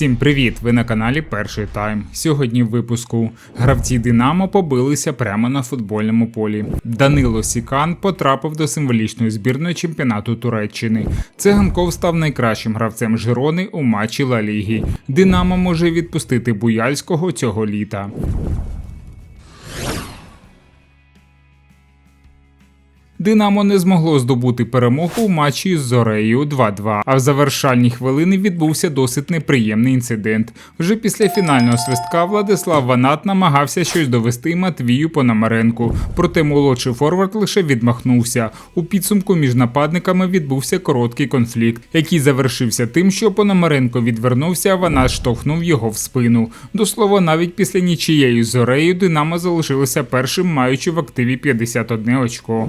Всім привіт! Ви на каналі Перший Тайм. Сьогодні в випуску гравці Динамо побилися прямо на футбольному полі. Данило Сікан потрапив до символічної збірної чемпіонату Туреччини. Циганков став найкращим гравцем Жирони у матчі Ла Ліги. Динамо може відпустити Буяльського цього літа. Динамо не змогло здобути перемогу у матчі з Зорею 2-2, а в завершальні хвилини відбувся досить неприємний інцидент. Вже після фінального свистка Владислав Ванат намагався щось довести Матвію Пономаренку, проте молодший форвард лише відмахнувся. У підсумку між нападниками відбувся короткий конфлікт, який завершився тим, що Пономаренко відвернувся, а Ванат штовхнув його в спину. До слова, навіть після нічією з Зорею Динамо залишилося першим, маючи в активі 51 очко.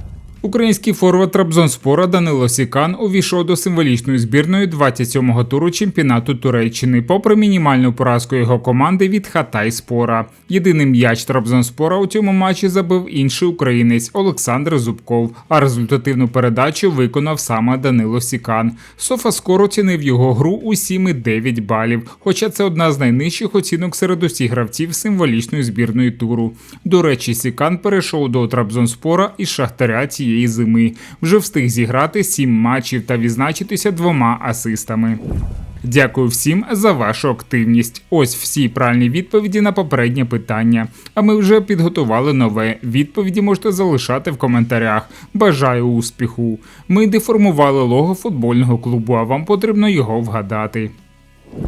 Український форвард Трабзонспора Данило Сікан увійшов до символічної збірної 27-го туру чемпіонату Туреччини, попри мінімальну поразку його команди від Хатай Спора. Єдиний м'яч Трабзонспора у цьому матчі забив інший українець Олександр Зубков, а результативну передачу виконав саме Данило Сікан. Софаскор оцінив його гру у 7,9 балів, хоча це одна з найнижчих оцінок серед усіх гравців символічної збірної туру. До речі, Сікан перейшов до Трабзонспора із Шахтаря цієї цієї зими. Вже встиг зіграти сім матчів та відзначитися двома асистами. Дякую всім за вашу активність. Ось всі правильні відповіді на попереднє питання. А ми вже підготували нове. Відповіді можете залишати в коментарях. Бажаю успіху! Ми деформували лого футбольного клубу, а вам потрібно його вгадати.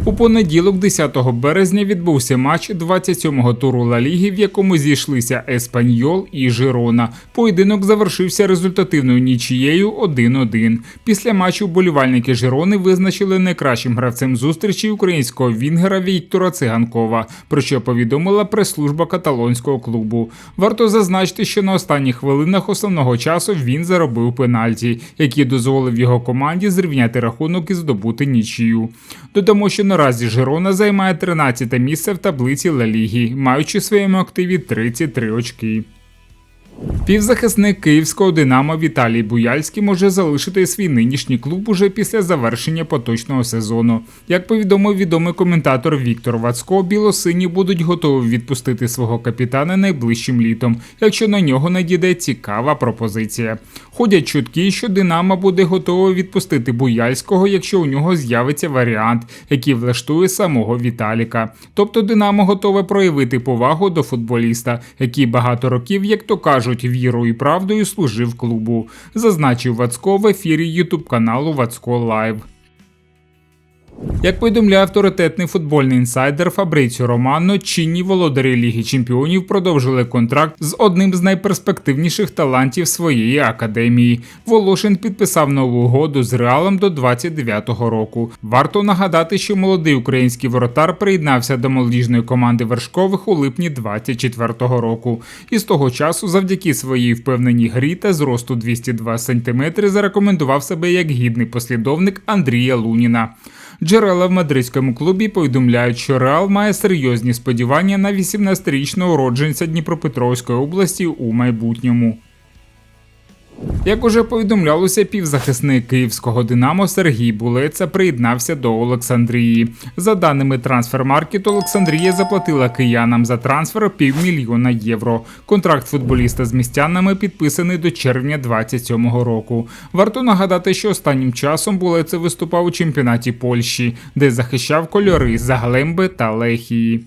У понеділок, 10 березня, відбувся матч 27-го туру Ла Ліги, в якому зійшлися Еспаньол і Жирона. Поєдинок завершився результативною нічією 1-1. Після матчу вболівальники Жирони визначили найкращим гравцем зустрічі українського Вінгера Віктора Циганкова, про що повідомила прес-служба каталонського клубу. Варто зазначити, що на останніх хвилинах основного часу він заробив пенальті, який дозволив його команді зрівняти рахунок і здобути нічию. Додамо, що наразі Жирона займає 13 місце в таблиці Ла Лігі, маючи в своєму активі 33 очки. Півзахисник київського Динамо Віталій Буяльський може залишити свій нинішній клуб уже після завершення поточного сезону. Як повідомив відомий коментатор Віктор Вацько, білосині будуть готові відпустити свого капітана найближчим літом, якщо на нього надійде цікава пропозиція. Ходять чутки, що Динамо буде готово відпустити Буяльського, якщо у нього з'явиться варіант, який влаштує самого Віталіка. Тобто Динамо готове проявити повагу до футболіста, який багато років, як то кажуть, кажуть, вірою і правдою служив клубу, зазначив Вацко в ефірі ютуб каналу Вацко Лайв. Як повідомляє авторитетний футбольний інсайдер Фабриціо Романо, чинні володарі Ліги Чемпіонів продовжили контракт з одним з найперспективніших талантів своєї академії. Волошин підписав нову угоду з Реалом до 29-го року. Варто нагадати, що молодий український воротар приєднався до молодіжної команди вершкових у липні 24-го року. І з того часу, завдяки своїй впевненій грі та зросту 202 см, зарекомендував себе як гідний послідовник Андрія Луніна. Джерела в мадридському клубі повідомляють, що Реал має серйозні сподівання на 18-річного уродженця Дніпропетровської області у майбутньому. Як уже повідомлялося, півзахисник київського Динамо Сергій Булеца приєднався до Олександрії. За даними трансфермаркету, Олександрія заплатила киянам за трансфер півмільйона євро. Контракт футболіста з містянами підписаний до червня 27-го року. Варто нагадати, що останнім часом Булеце виступав у чемпіонаті Польщі, де захищав кольори Заглемби та Лехії.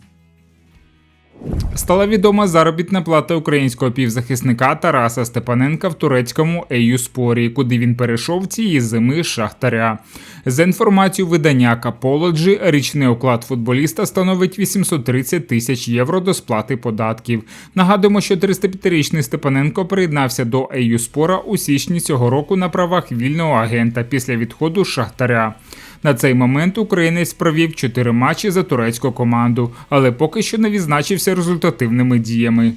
Стала відома заробітна плата українського півзахисника Тараса Степаненка в турецькому Еюспорі, куди він перейшов цієї зими з шахтаря. За інформацією видання Каполоджі, річний оклад футболіста становить 830 тисяч євро до сплати податків. Нагадуємо, що 35-річний Степаненко приєднався до Еюспора у січні цього року на правах вільного агента після відходу з шахтаря. На цей момент українець провів чотири матчі за турецьку команду, але поки що не відзначився результативними діями.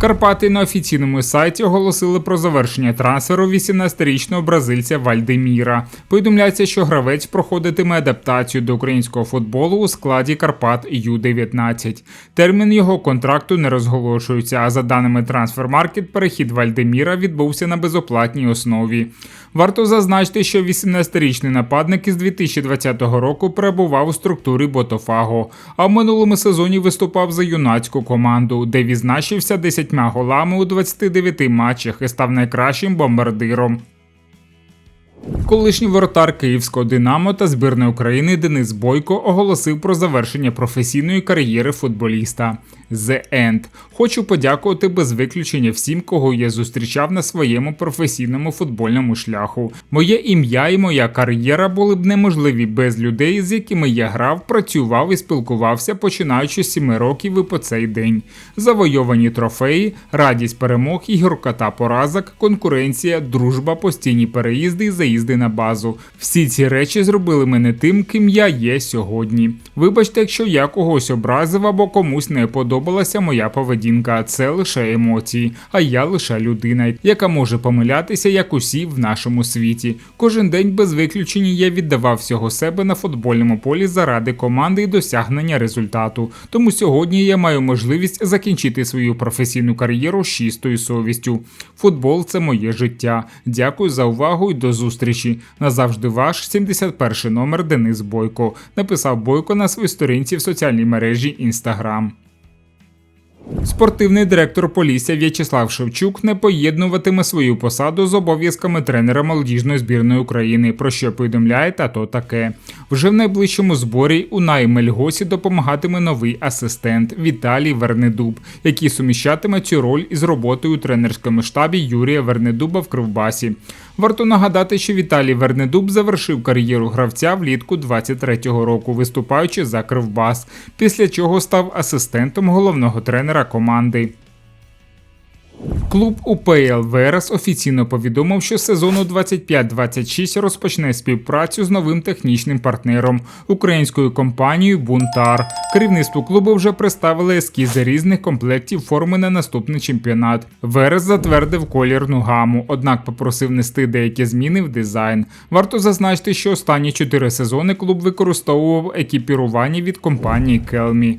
Карпати на офіційному сайті оголосили про завершення трансферу 18-річного бразильця Вальдеміра. Повідомляється, що гравець проходитиме адаптацію до українського футболу у складі Карпат Ю-19. Термін його контракту не розголошується. А за даними Transfermarkt, перехід Вальдеміра відбувся на безоплатній основі. Варто зазначити, що 18-річний нападник із 2020 року перебував у структурі Ботофаго, а в минулому сезоні виступав за юнацьку команду, де відзначився 10 голами у 29 матчах і став найкращим бомбардиром. Колишній воротар Київського Динамо та збірної України Денис Бойко оголосив про завершення професійної кар'єри футболіста. The End. Хочу подякувати без виключення всім, кого я зустрічав на своєму професійному футбольному шляху. Моє ім'я і моя кар'єра були б неможливі без людей, з якими я грав, працював і спілкувався, починаючи з 7 років і по цей день. Завойовані трофеї, радість перемог і гіркота поразок, конкуренція, дружба, постійні переїзди і заїзди на базу. Всі ці речі зробили мене тим, ким я є сьогодні. Вибачте, якщо я когось образив або комусь не подобалася моя поведінка. Це лише емоції, а я лише людина, яка може помилятися, як усі в нашому світі. Кожен день без виключення я віддавав всього себе на футбольному полі заради команди і досягнення результату. Тому сьогодні я маю можливість закінчити свою професійну кар'єру з чистою совістю. Футбол це моє життя. Дякую за увагу і до зустрічі. Назавжди ваш 71 номер Денис Бойко. Написав Бойко на своїй сторінці в соціальній мережі Instagram. Спортивний директор Полісся В'ячеслав Шевчук не поєднуватиме свою посаду з обов'язками тренера молодіжної збірної України, про що повідомляє тато таке. Вже в найближчому зборі у Наймельгосі допомагатиме новий асистент Віталій Вернедуб, який суміщатиме цю роль із роботою у тренерському штабі Юрія Вернедуба в Кривбасі. Варто нагадати, що Віталій Вернедуб завершив кар'єру гравця влітку 23-го року, виступаючи за Кривбас, після чого став асистентом головного тренера команди. Клуб УПЛ Верес офіційно повідомив, що сезону 25-26 розпочне співпрацю з новим технічним партнером українською компанією Бунтар. Керівництву клубу вже представили ескізи різних комплектів форми на наступний чемпіонат. Верес затвердив колірну гаму, однак попросив нести деякі зміни в дизайн. Варто зазначити, що останні чотири сезони клуб використовував екіпірування від компанії Келмі.